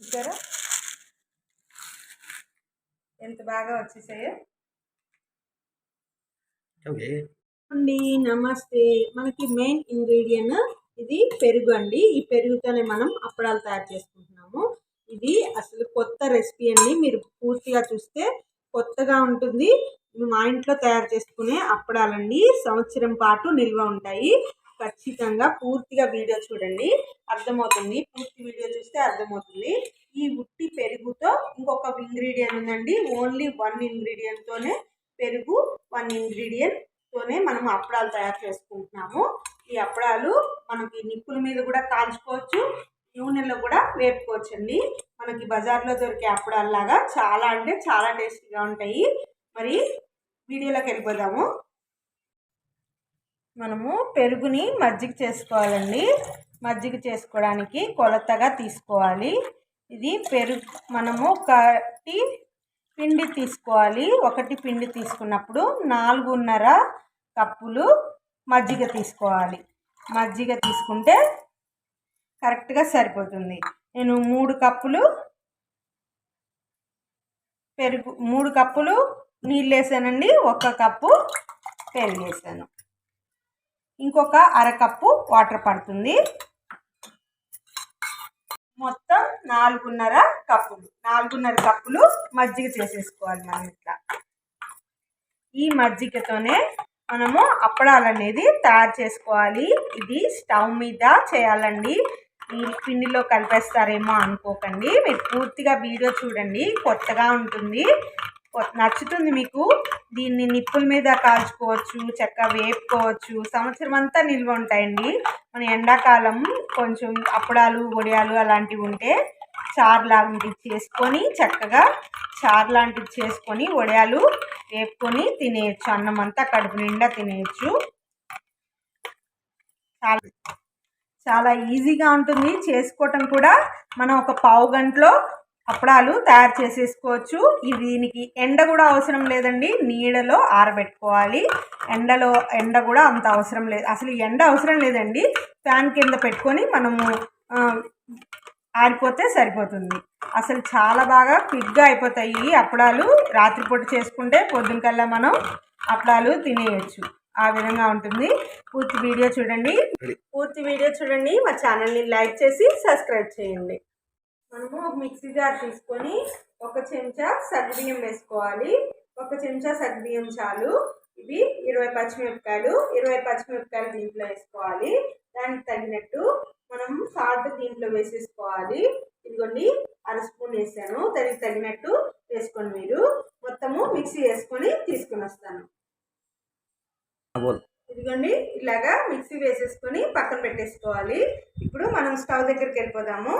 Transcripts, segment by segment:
చూసారా? ఎంత బాగా వచ్చేసాయో? ఓకే. అండి నమస్తే. మనకి మెయిన్ ఇంగ్రీడియంట్ ఇది పెరుగు అండి. ఈ పెరుగుతోనే మనం అప్పడాలు తయారు చేసుకుంటున్నాము. ఇది అసలు కొత్త రెసిపీ అండి. మీరు పూర్తిగా చూస్తే కొత్తగా ఉంటుంది. మా ఇంట్లో తయారు చేసుకునే అప్పడాలండి. సంవత్సరం పాటు నిల్వ ఉంటాయి. ఖచ్చితంగా పూర్తిగా వీడియో చూడండి. అర్థమవుతుంది. పూర్తి వీడియో చూస్తే అర్థమవుతుంది. ఈ ఉట్టి పెరుగుతో ఇంకొక ఇంగ్రీడియంట్ ఉందండి. ఓన్లీ వన్ ఇంగ్రీడియంట్తోనే పెరుగు వన్ ఇంగ్రీడియంట్తోనే మనం అప్పడాలు తయారు చేసుకుంటున్నాము. ఈ అప్పడాలు మనకి నిప్పుల మీద కూడా కాల్చుకోవచ్చు. నూనెలో కూడా వేపుకోవచ్చు అండి మనకి బజార్లో దొరికే అప్పడాల్లాగా చాలా అంటే చాలా టేస్టీగా ఉంటాయి. మరి వీడియోలోకి వెళ్ళిపోదాము. మనము పెరుగుని మజ్జిగ చేసుకోవాలండి. మజ్జిగ చేసుకోవడానికి కొలతగా తీసుకోవాలి. ఇది పెరుగు మనము ఒకటి పిండి తీసుకోవాలి. ఒకటి పిండి తీసుకున్నప్పుడు నాలుగున్నర కప్పులు మజ్జిగ తీసుకోవాలి. మజ్జిగ తీసుకుంటే కరెక్ట్గా సరిపోతుంది. నేను మూడు కప్పులు పెరుగు మూడు కప్పులు నీళ్ళు వేసానండి. ఒక కప్పు పెరుగు వేసాను. ఇంకొక అరకప్పు వాటర్ పడుతుంది. మొత్తం నాలుగున్నర కప్పులు. నాలుగున్నర కప్పులు మజ్జిగ చేసేసుకోవాలి మనం ఇట్లా. ఈ మజ్జిగతోనే మనము అప్పడాలు అనేది తయారు చేసుకోవాలి. ఇది స్టవ్ మీద చేయాలండి. ఈ పిండిలో కలిపేస్తారేమో అనుకోకండి. మీరు పూర్తిగా వీడియో చూడండి. కొత్తగా ఉంటుంది. నచ్చుతుంది మీకు? దీన్ని నిప్పుల మీద కాల్చుకోవచ్చు చక్కగా వేపుకోవచ్చు. సంవత్సరం అంతా నిల్వ ఉంటాయండి. మన ఎండాకాలం కొంచెం అప్పడాలు వడియాలు అలాంటివి ఉంటే చారు లాంటివి చేసుకొని చక్కగా చారు లాంటివి చేసుకొని వడియాలు వేపుకొని తినేయచ్చు. అన్నం అంతా కడుపు నిండా తినేయచ్చు. చాలా చాలా ఈజీగా ఉంటుంది. చేసుకోవటం కూడా మనం ఒక పావు గంటలో అప్పడాలు తయారు చేసేసుకోవచ్చు. దీనికి ఎండ కూడా అవసరం లేదండి. నీడలో ఆరబెట్టుకోవాలి. ఎండలో ఎండ కూడా అంత అవసరం లేదు. అసలు ఎండ అవసరం లేదండి. ఫ్యాన్ కింద పెట్టుకొని మనము ఆరిపోతే సరిపోతుంది. అసలు చాలా బాగా క్విక్గా అయిపోతాయి ఈ అప్పడాలు. రాత్రిపూట చేసుకుంటే పొద్దునకల్లా మనం అప్పడాలు తినేయచ్చు. ఆ విధంగా ఉంటుంది. పూర్తి వీడియో చూడండి. పూర్తి వీడియో చూడండి. మా ఛానల్ని లైక్ చేసి సబ్స్క్రైబ్ చేయండి. మనము ఒక మిక్సీ జార్ తీసుకొని ఒక చెంచా సగ్బియ్యం వేసుకోవాలి. ఒక చెంచా సగ్బియ్యం చాలు. ఇవి ఇరవై పచ్చిమిరపకాయలు ఇరవై పచ్చిమిరపకాయలు దీంట్లో వేసుకోవాలి. దానికి తగినట్టు మనం సాల్ట్ దీంట్లో వేసేసుకోవాలి. ఇదిగోండి అర స్పూన్ వేసాను. దానికి తగినట్టు వేసుకోండి మీరు. మొత్తము మిక్సీ వేసుకొని తీసుకుని వస్తాను. ఇదిగోండి ఇలాగా మిక్సీ వేసేసుకొని పక్కన పెట్టేసుకోవాలి. ఇప్పుడు మనం స్టవ్ దగ్గరికి వెళ్ళిపోదాము.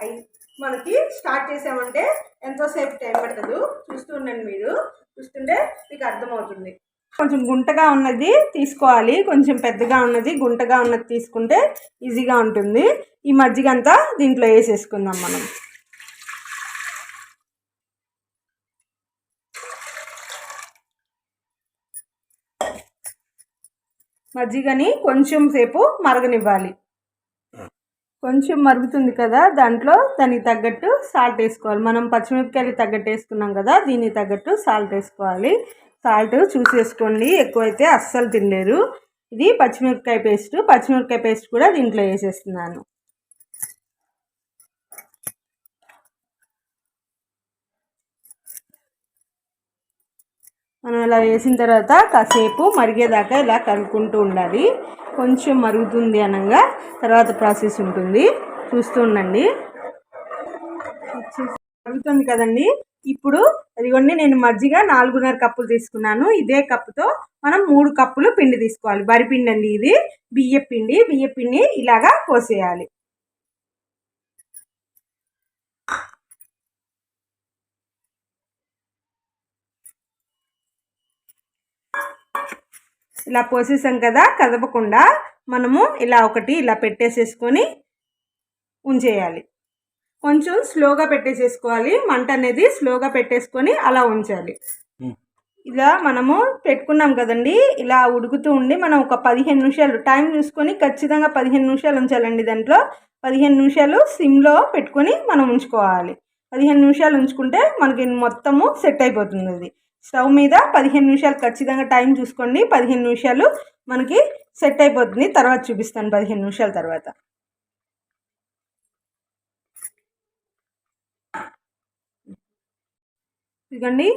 అయి మనకి స్టార్ట్ చేసామంటే ఎంతోసేపు టైం పట్టదు చూస్తుండండి మీరు. చూస్తుంటే మీకు అర్థమవుతుంది. కొంచెం గుంటగా ఉన్నది తీసుకోవాలి. కొంచెం పెద్దగా ఉన్నది గుంటగా ఉన్నది తీసుకుంటే ఈజీగా ఉంటుంది. ఈ మజ్జిగ అంతా దీంట్లో వేసేసుకుందాం మనం. మజ్జిగని కొంచెం సేపు మరగనివ్వాలి. కొంచెం మరుగుతుంది కదా దాంట్లో దానికి తగ్గట్టు సాల్ట్ వేసుకోవాలి. మనం పచ్చిమిరపకాయలు తగ్గట్టు వేసుకున్నాం కదా దీనికి తగ్గట్టు సాల్ట్ వేసుకోవాలి. సాల్ట్ చూసేసుకోండి ఎక్కువైతే అస్సలు తినలేరు. ఇది పచ్చిమిరపకాయ పేస్ట్ పచ్చిమిరపకాయ పేస్ట్ కూడా దీంట్లో వేసేస్తున్నాను. మనం ఇలా వేసిన తర్వాత కాసేపు మరిగేదాకా ఇలా కలుపుకుంటూ ఉండాలి. కొంచెం మరుగుతుంది అనగా తర్వాత ప్రాసెస్ ఉంటుంది. చూస్తూ ఉండండి. మరుగుతుంది కదండి. ఇప్పుడు అదిగోండి నేను మజ్జిగ నాలుగున్నర కప్పులు తీసుకున్నాను. ఇదే కప్పుతో మనం మూడు కప్పులు పిండి తీసుకోవాలి. బరిపిండి అండి ఇది. బియ్య పిండి బియ్య పిండి ఇలాగా పోసేయాలి ఇలా పోసేసాం కదా కదపకుండా మనము ఇలా ఒకటి ఇలా పెట్టేసేసుకొని ఉంచేయాలి. కొంచెం స్లోగా పెట్టేసేసుకోవాలి. మంట అనేది స్లోగా పెట్టేసుకొని అలా ఉంచాలి. ఇలా మనము పెట్టుకున్నాం కదండి ఇలా ఉడుకుతూ ఉండి మనం ఒక పదిహేను నిమిషాలు టైం చూసుకొని ఖచ్చితంగా పదిహేను నిమిషాలు ఉంచాలండి దాంట్లో. పదిహేను నిమిషాలు సిమ్లో పెట్టుకొని మనం ఉంచుకోవాలి. పదిహేను నిమిషాలు ఉంచుకుంటే మనకి మొత్తము సెట్ అయిపోతుంది అది. స్టవ్ మీద పదిహేను నిమిషాలు ఖచ్చితంగా టైం చూసుకోండి. పదిహేను నిమిషాలు మనకి సెట్ అయిపోతుంది. తర్వాత చూపిస్తాను పదిహేను నిమిషాల తర్వాత. ఇదిగోండి.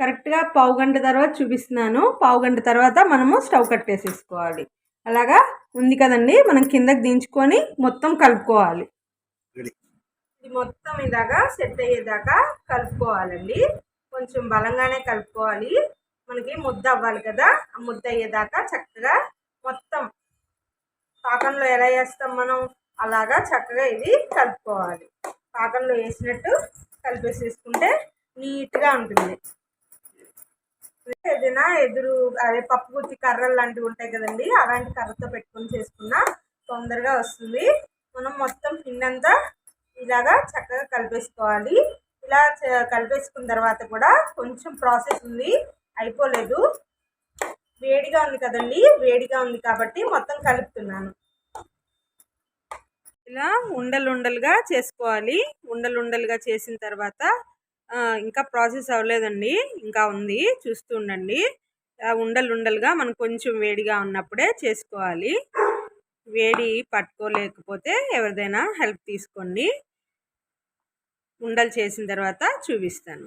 కరెక్ట్గా పావు గంట తర్వాత చూపిస్తున్నాను. పావు గంట తర్వాత మనము స్టవ్ కట్టేసేసుకోవాలి. అలాగా? ఉంది కదండి? మనం కిందకి దించుకొని మొత్తం కలుపుకోవాలి. ఇది మొత్తం ఇలాగా సెట్ అయ్యేదాకా కలుపుకోవాలండి. కొంచెం బలంగానే కలుపుకోవాలి. మనకి ముద్ద అవ్వాలి కదా ఆ ముద్ద అయ్యేదాకా చక్కగా మొత్తం పాకంలో ఎలా వేస్తాం మనం అలాగా చక్కగా ఇది కలుపుకోవాలి. పాకంలో వేసినట్టు కలిపేసేసుకుంటే నీట్గా ఉంటుంది. ఏదైనా ఎదురు అదే పప్పు గుత్తి కర్రలు లాంటివి ఉంటాయి కదండి అలాంటి కర్రతో పెట్టుకొని చేసుకున్నా తొందరగా వస్తుంది. మనం మొత్తం పిండి అంతా ఇలాగా చక్కగా కలిపేసుకోవాలి. ఇలా చ- కలిపేసుకున్న తర్వాత కూడా కొంచెం ప్రాసెస్ ఉంది. అయిపోలేదు. వేడిగా ఉంది కదండి. వేడిగా ఉంది కాబట్టి మొత్తం కలుపుతున్నాను. ఇలా ఉండలు ఉండలుగా చేసుకోవాలి. ఉండలు ఉండలుగా చేసిన తర్వాత ఇంకా ప్రాసెస్ అవ్వలేదండి. ఇంకా ఉంది. చూస్తూ ఉండండి. ఉండలు ఉండలుగా మనం కొంచెం వేడిగా ఉన్నప్పుడే చేసుకోవాలి. వేడి పట్టుకోలేకపోతే ఎవరిదైనా హెల్ప్ తీసుకోండి. ఉండలు చేసిన తర్వాత చూపిస్తాను.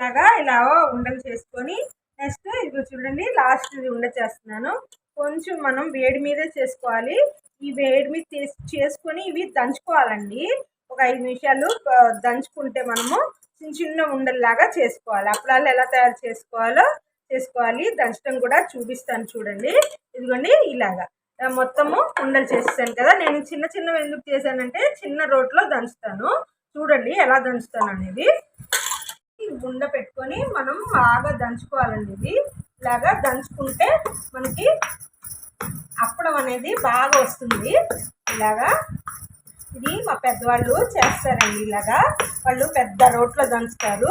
ఇలాగా ఇలా ఉండలు చేసుకొని నెక్స్ట్ ఇది చూడండి లాస్ట్ ఇది ఉండ చేస్తున్నాను. కొంచెం మనం వేడి మీదే చేసుకోవాలి. ఈ వేడి మీద చేస్- చేసుకొని ఇవి దంచుకోవాలండి. ఒక ఐదు నిమిషాలు దంచుకుంటే మనము చిన్న చిన్న ఉండల్లాగా చేసుకోవాలి. అప్పడాలు ఎలా తయారు చేసుకోవాలో చేసుకోవాలి. దంచడం కూడా చూపిస్తాను చూడండి. ఇదిగోండి ఇలాగా. మొత్తము ఉండలు చేస్తాను కదా. నేను చిన్న చిన్నవి ఎందుకు చేశానంటే చిన్న రోట్లో దంచుతాను. చూడండి ఎలా దంచుతాను అనేది గుండె గుండ పెట్టుకొని మనం బాగా దంచుకోవాలండి ఇది. ఇలాగా దంచుకుంటే మనకి అప్పడం అనేది బాగా వస్తుంది. ఇలాగా ఇది మా పెద్దవాళ్ళు చేస్తారండి ఇలాగా. వాళ్ళు పెద్ద రోట్లో దంచుతారు.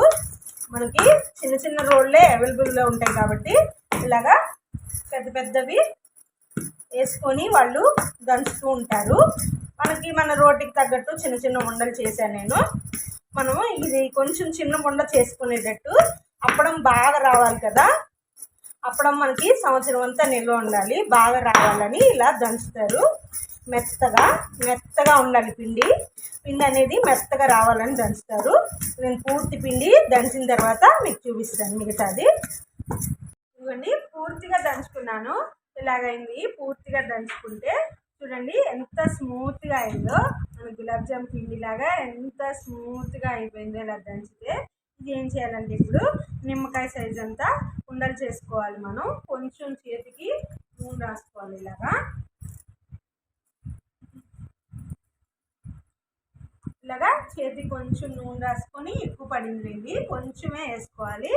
మనకి చిన్న చిన్న రోడ్లే అవైలబుల్గా ఉంటాయి కాబట్టి ఇలాగా పెద్ద పెద్దవి వేసుకొని వాళ్ళు దంచుతూ ఉంటారు. మనకి మన రోటికి తగ్గట్టు చిన్న చిన్న ఉండలు చేశాను నేను. మనము ఇది కొంచెం చిన్న ఉండ చేసుకునేటట్టు అప్పడం బాగా రావాలి కదా. అప్పడం మనకి సంవత్సరం అంతా నిల్వ ఉండాలి. బాగా రావాలని ఇలా దంచుతారు. మెత్తగా మెత్తగా ఉండాలి పిండి. పిండి అనేది మెత్తగా రావాలని దంచుతారు. నేను పూర్తి పిండి దంచిన తర్వాత మీకు చూపిస్తాను మిగతాది. ఇవ్వండి పూర్తిగా దంచుకున్నాను. ఇలాగైంది పూర్తిగా దంచుకుంటే చూడండి ఎంత స్మూత్గా అయిందో. మన గులాబ్ జామ్ పిండిలాగా ఎంత స్మూత్గా అయిపోయిందో ఇలా దంచితే ఇది ఏం చేయాలంటే ఇప్పుడు నిమ్మకాయ సైజ్ అంతా ఉండలు చేసుకోవాలి మనం. కొంచెం చేతికి నూనె రాసుకోవాలి ఇలాగా. ఇలాగా చేతికి కొంచెం నూనె రాసుకొని ఎక్కువ పడింది కొంచెమే వేసుకోవాలి.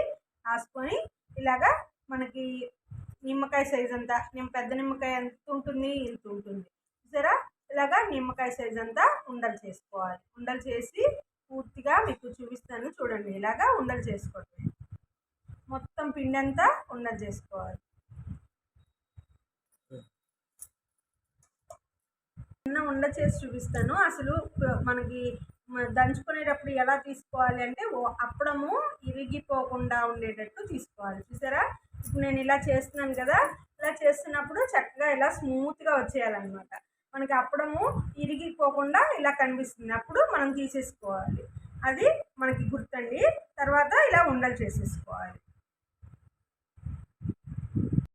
రాసుకొని ఇలాగా మనకి నిమ్మకాయ సైజ్ అంతా నిమ్మ పెద్ద నిమ్మకాయ ఎంత ఉంటుంది ఇంత ఉంటుంది. చూసారా ఇలాగా నిమ్మకాయ సైజ్ అంతా ఉండలు చేసుకోవాలి. ఉండలు చేసి పూర్తిగా మీకు చూపిస్తాను చూడండి. ఇలాగా ఉండలు చేసుకోండి. మొత్తం పిండి అంతా ఉండలు చేసుకోవాలి. చిన్న ఉండ చేసి చూపిస్తాను. అసలు మనకి దంచుకునేటప్పుడు ఎలా తీసుకోవాలి అంటే ఓ- అప్పడము ఇరిగిపోకుండా ఉండేటట్టు తీసుకోవాలి. చూసారా? ఇప్పుడు నేను ఇలా చేస్తున్నాను కదా? ఇలా చేస్తున్నప్పుడు చక్కగా ఇలా స్మూత్గా వచ్చేయాలన్నమాట. మనకి అప్పడము ఇరిగిపోకుండా ఇలా కనిపిస్తుంది. అప్పుడు మనం తీసేసుకోవాలి. అది మనకి గుర్తండి. తర్వాత ఇలా ఉండలు చేసేసుకోవాలి.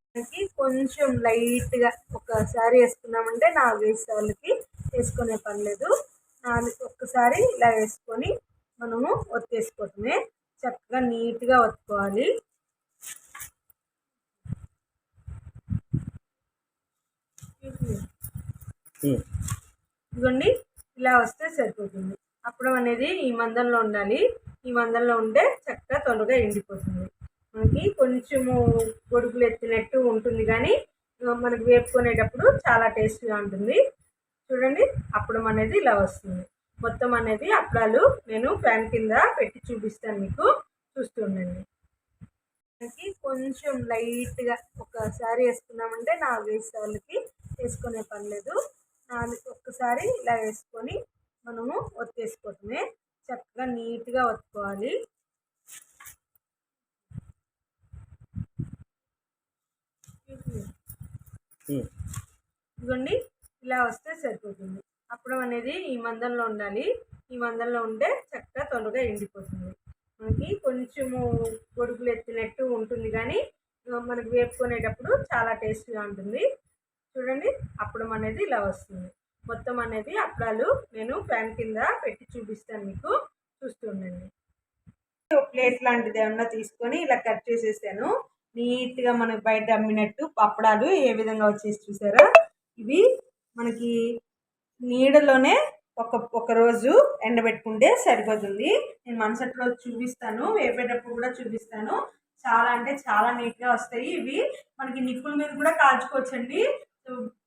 మనకి కొంచెం లైట్గా ఒకసారి వేసుకున్నామంటే నాలుగైదు సార్లకి వేసుకునే పర్లేదు నాలుగు ఒక్కసారి ఇలా వేసుకొని మనము ఒత్తేసుకోవటమే. చక్కగా నీట్గా ఒత్తుకోవాలి. ఉమ్. Hmm. ఇదిగోండి ఇలా వస్తే సరిపోతుంది. అప్పడం అనేది ఈ మందంలో ఉండాలి. ఈ మందంలో ఉంటే చక్కగా త్వరగా ఎండిపోతుంది. మనకి కొంచెము గొడుగులు ఎత్తినట్టు ఉంటుంది కానీ మనకు వేపుకునేటప్పుడు చాలా టేస్ట్గా ఉంటుంది. చూడండి అప్పడం అనేది ఇలా వస్తుంది. మొత్తం అనేది అప్పడాలు నేను ఫ్యాన్ కింద పెట్టి చూపిస్తాను మీకు. చూస్తుండండి మనకి కొంచెం లైట్గా ఒకసారి వేసుకున్నామంటే నాలుగైదు సార్లకి వేసుకునే పని లేదు. ఒక్కసారి ఇలా వేసుకొని మనము ఒత్తేసుకోవటమే. చక్కగా నీట్గా ఒత్తుకోవాలి. ఇదిగోండి ఇలా వస్తే సరిపోతుంది. అప్పుడు అనేది ఈ మందంలో ఉండాలి. ఈ మందంలో ఉంటే చక్కగా త్వరగా ఎండిపోతుంది. మనకి కొంచెము గొడుగులు ఎత్తినట్టు ఉంటుంది కానీ మనకి వేపుకునేటప్పుడు చాలా టేస్ట్గా ఉంటుంది. చూడండి అప్పడం అనేది ఇలా వస్తుంది. మొత్తం అనేది అప్పడాలు నేను ఫ్యాన్ కింద పెట్టి చూపిస్తాను మీకు. చూస్తుండండి ప్లేట్ లాంటిది ఏమన్నా తీసుకొని ఇలా కట్ చేసేసాను. నీట్గా మనకు బయట అమ్మినట్టు పప్పడాలు ఏ విధంగా వచ్చేసి చూసారా? ఇవి మనకి నీడలోనే ఒక ఒక రోజు ఎండబెట్టుకుంటే సరిపోతుంది. నేను మరుసటి రోజు చూపిస్తాను వేపేటప్పుడు కూడా చూపిస్తాను. చాలా అంటే చాలా నీట్గా వస్తాయి ఇవి. మనకి నిప్పుల మీద కూడా కాల్చుకోవచ్చండి.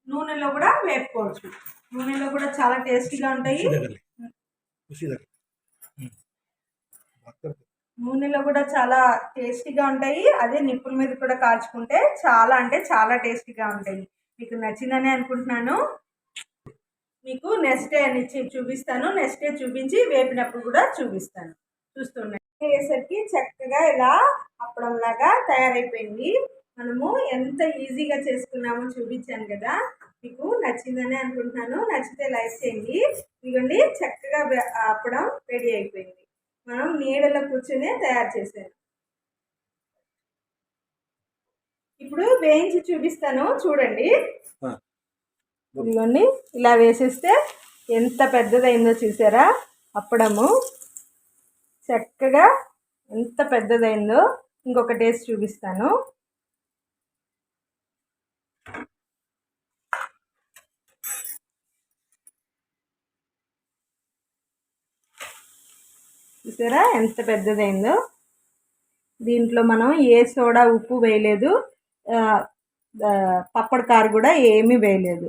నూనెలో కూడా వేపుకోవచ్చు. నూనెలో కూడా చాలా టేస్టీగా ఉంటాయి. నూనెలో కూడా చాలా టేస్టీగా ఉంటాయి. అదే నిప్పుల మీద కూడా కాల్చుకుంటే చాలా అంటే చాలా టేస్టీగా ఉంటాయి. మీకు నచ్చిందని అనుకుంటున్నాను. మీకు నెక్స్ట్ డే అని చూపిస్తాను. నెక్స్ట్ డే చూపించి వేపినప్పుడు కూడా చూపిస్తాను. చూస్తున్నాయి వేసరికి చక్కగా ఇలా అప్పడంలాగా తయారైపోయింది. మనము ఎంత ఈజీగా చేసుకున్నామో చూపించాను కదా. మీకు నచ్చిందని అనుకుంటున్నాను. నచ్చితే లైక్ చేయండి. ఇదిగోండి చక్కగా అప్పడం రెడీ అయిపోయింది. మనం నీడలో కూర్చునే తయారు చేశాను ఇప్పుడు వేయించి చూపిస్తాను. చూడండి. ఇదిగోండి ఇలా వేసేస్తే ఎంత పెద్దదైందో చూసారా? అప్పడము చక్కగా ఎంత పెద్దదైందో ఇంకొక టేస్ట్ చూపిస్తాను. చూసారా? ఎంత పెద్దదైందో? దీంట్లో మనం ఏ సోడా ఉప్పు వేయలేదు. పప్పడి కారు కూడా ఏమీ వేయలేదు.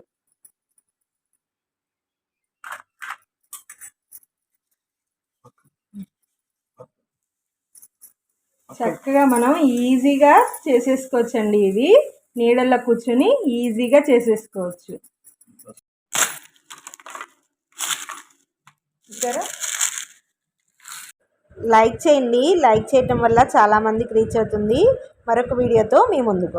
చక్కగా మనం ఈజీగా చేసేసుకోవచ్చండి ఇది నీడల్లో కూర్చొని ఈజీగా చేసేసుకోవచ్చు. చూసారా? లైక్ చేయండి. లైక్ చేయటం వల్ల చాలా మందికి రీచ్ అవుతుంది. మరొక వీడియోతో మీ ముందుకు